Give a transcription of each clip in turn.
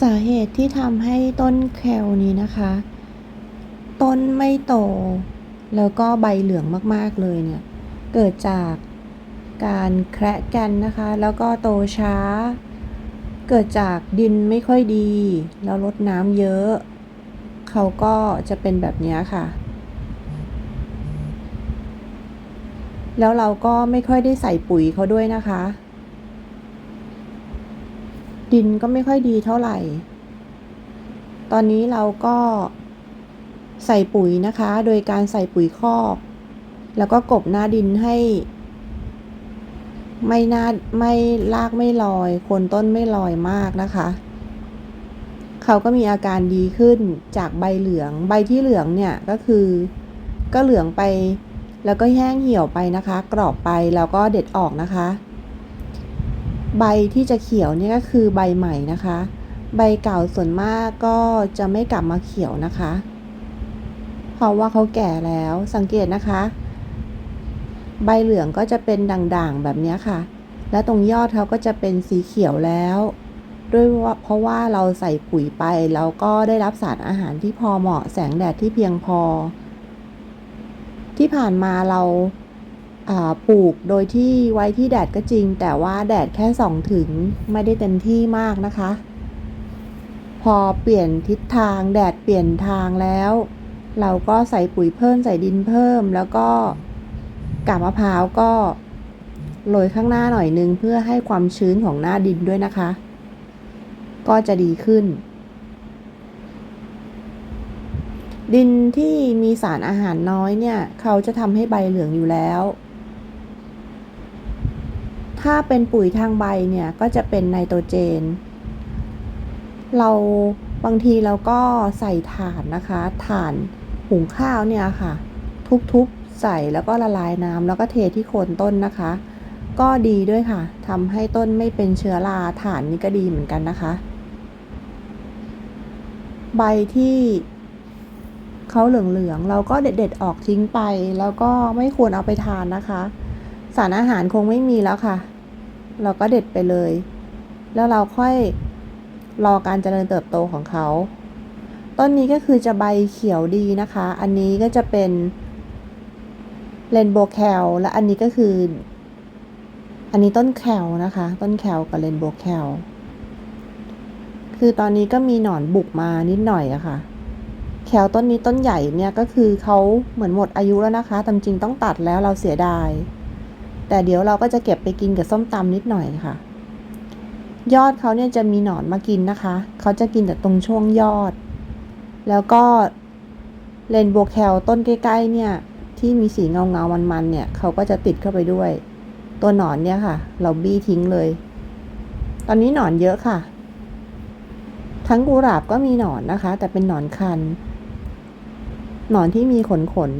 สาเหตุที่ทำให้ต้นแคลนี้นะคะ ต้นไม่โต แล้วก็ใบเหลืองมากๆเลยเนี่ย เกิดจากการแคระกันนะคะ แล้วก็โตช้า เกิดจากดินไม่ค่อยดี แล้วรดน้ำเยอะ เขาก็จะเป็นแบบนี้ค่ะ แล้วเราก็ไม่ค่อยได้ใส่ปุ๋ยเขาด้วยนะคะ ดินก็ไม่ค่อยดีเท่าไหร่ ตอนนี้เราก็ใส่ปุ๋ยนะคะ โดยการใส่ปุ๋ยคอก แล้วก็กบหน้าดินให้ ไม่น่าไม่ลากไม่ลอยโคนต้นไม่ลอยมากนะคะ เขาก็มีอาการดีขึ้นจากใบเหลือง ใบที่เหลืองเนี่ยก็คือ ก็เหลืองไป แล้วก็แห้งเหี่ยวไปนะคะ กรอบไปแล้วก็เด็ดออกนะคะ ใบที่จะเขียวเนี่ยก็คือใบใหม่นะคะ ใบเก่าส่วนมากก็จะไม่กลับมาเขียวนะคะ เพราะว่าเขาแก่แล้วสังเกตนะคะ ใบเหลืองก็จะเป็นด่างๆแบบนี้ค่ะ และตรงยอดเขาก็จะเป็นสีเขียวแล้วด้วยว่าเพราะว่าเราใส่ปุ๋ยไปแล้วก็ได้รับสารอาหารที่พอเหมาะแสงแดดที่เพียงพอ ที่ผ่านมาเรา ปลูกโดยที่ไว้ที่แดดก็จริง แต่ว่าแดดแค่ส่องถึงไม่ได้เต็มที่มากนะคะ พอเปลี่ยนทิศทางแดดเปลี่ยนทางแล้ว เราก็ใส่ปุ๋ยเพิ่มใส่ดินเพิ่ม แล้วก็กาบมะพร้าวก็โรยข้างหน้าหน่อยนึงเพื่อให้ความชื้นของหน้าดินด้วยนะคะ ก็จะดีขึ้น ดินที่มีสารอาหารน้อยเนี่ย เขาจะทำให้ใบเหลืองอยู่แล้ว ถ้าเป็นปุ๋ยทางใบเนี่ยก็จะเป็นไนโตรเจน เราบางทีเราก็ใส่ถ่านนะคะถ่านหุงข้าวเนี่ยค่ะ ทุบๆใส่แล้วก็ละลายน้ำแล้วก็เทที่โคนต้นนะคะ ก็ดีด้วยค่ะทำให้ต้นไม่เป็นเชื้อราถ่านนี่ก็ดีเหมือนกันนะคะ ใบที่เขาเหลืองๆเราก็เด็ดๆออกทิ้งไป แล้วก็ไม่ควรเอาไปทานนะคะ สารอาหารคงไม่มีแล้วค่ะ เราก็เด็ดไปเลย แล้วเราค่อยรอการเจริญเติบโตของเขา ต้นนี้ก็คือจะใบเขียวดีนะคะ อันนี้ก็จะเป็นเรนโบว์แคลและอันนี้ก็คือ อันนี้ต้นแคลนะคะ ต้นแคลกับเรนโบว์แคลคือตอนนี้ก็มีหนอนบุกมานิดหน่อยอะค่ะ แคลต้นนี้ต้นใหญ่เนี่ยก็คือเขาเหมือนหมดอายุแล้วนะคะตามจริงต้องตัดแล้วเราเสียดาย แต่เดี๋ยวเราก็จะเก็บไปกินกับส้มตำนิดหน่อยค่ะ ยอดเขาเนี่ยจะมีหนอนมากินนะคะ เขาจะกินแต่ตรงช่วงยอด แล้วก็เรนโบว์แคลต้นใกล้ ๆ เนี่ย ที่มีสีเงาเงามันมันๆเนี่ย เขาก็จะติดเข้าไปด้วย ตัวหนอนเนี่ยค่ะ เราบี้ทิ้งเลย ตอนนี้หนอนเยอะค่ะ ทั้งกุหลาบก็มีหนอนนะคะ แต่เป็นหนอนคัน หนอนที่มีขนขน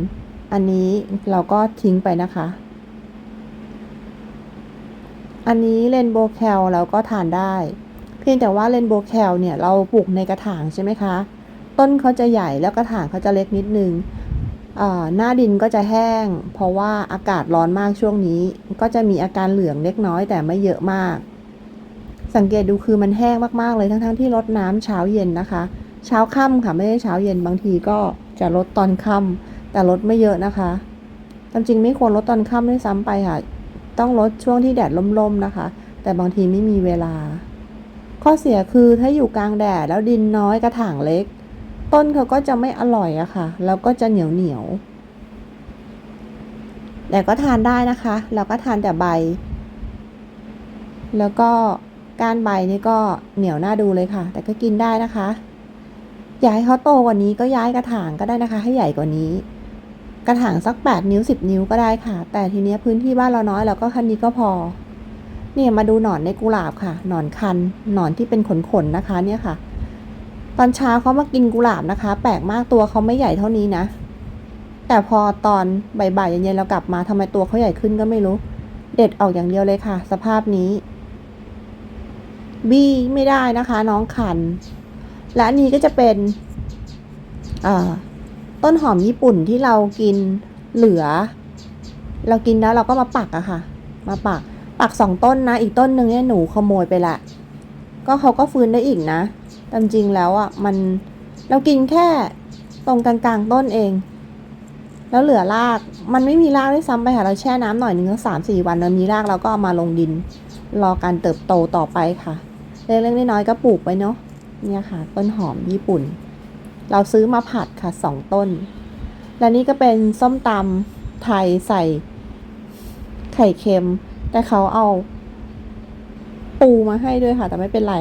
อันนี้เราก็ทิ้งไปนะคะ อันนี้เรนโบว์แคลเราก็ทานได้ เพียงแต่ว่าเรนโบว์แคลเนี่ยเราปลูกในกระถางใช่ไหมคะ ต้นเขาจะใหญ่แล้วกระถางเขาจะเล็กนิดนึงหน้าดินก็จะแห้ง เพราะว่าอากาศร้อนมากช่วงนี้ ก็จะมีอาการเหลืองเล็กน้อยแต่ไม่เยอะมาก สังเกตดูคือมันแห้งมากๆเลยทั้งๆทที่รดน้ำเช้าเย็นนะคะ เช้าค่ำค่ะไม่ได้เช้าเย็นบางทีก็จะลดตอนค่ำแต่ลดไม่เยอะนะคะจริงๆไม่ควรลดตอนค่ำด้วยซ้ำไปค่ะ ต้องลดช่วงที่แดดล่มๆนะคะ แต่บางทีไม่มีเวลา ข้อเสียคือถ้าอยู่กลางแดดแล้วดินน้อยกระถางเล็ก ต้นเขาก็จะไม่อร่อยอะค่ะ แล้วก็จะเหนียวเหนียวแต่ก็ทานได้นะคะ เราก็ทานแต่ใบ แล้วก็ก้านใบนี่ก็เหนียวน่าดูเลยค่ะ แต่ก็กินได้นะคะ อยากให้เขาโตกว่านี้ก็ย้ายกระถางก็ได้นะคะ ให้ใหญ่กว่านี้ กระถางสัก 8 นิ้ว 10 นิ้วก็ได้ค่ะ แต่ทีนี้พื้นที่บ้านเราน้อยเราก็คันนี้ก็พอ เนี่ยมาดูหนอนในกุหลาบค่ะ หนอนคัน หนอนที่เป็นขนขนนะคะ เนี่ยค่ะ ตอนเช้าเขามากินกุหลาบนะคะ แปลกมากตัวเขาไม่ใหญ่เท่านี้นะ แต่พอตอนบ่ายๆเย็นๆเรากลับมาทำไมตัวเขาใหญ่ขึ้นก็ไม่รู้ เด็ดออกอย่างเดียวเลยค่ะ สภาพนี้บี้ไม่ได้นะคะ น้องคัน และอันนี้ก็จะเป็นอ่า ต้นหอมญี่ปุ่นที่เรากินเหลือ เรากินแล้วเราก็มาปักอะค่ะ มาปัก ปักสองต้นนะ อีกต้นหนึ่งเนี่ยหนูขโมยไปละ ก็เขาก็ฟื้นได้อีกนะตามจริงแล้วอะมันเรากินแค่ตรงกลางๆต้นเอง แล้วเหลือราก มันไม่มีรากด้วยซ้ำไปค่ะ เราแช่น้ำหน่อยนึงก็สามสี่วันแล้วมีรากเราก็เอามาลงดิน รอการเติบโตต่อไปค่ะ เล็กๆน้อยๆก็ปลูกไปเนาะเนี่ยค่ะ ต้นหอมญี่ปุ่น เราซื้อมาผัดค่ะสองต้น และนี่ก็เป็นส้มตำไทยใส่ไข่เค็ม แต่เขาเอาปูมาให้ด้วยค่ะ แต่ไม่เป็นไร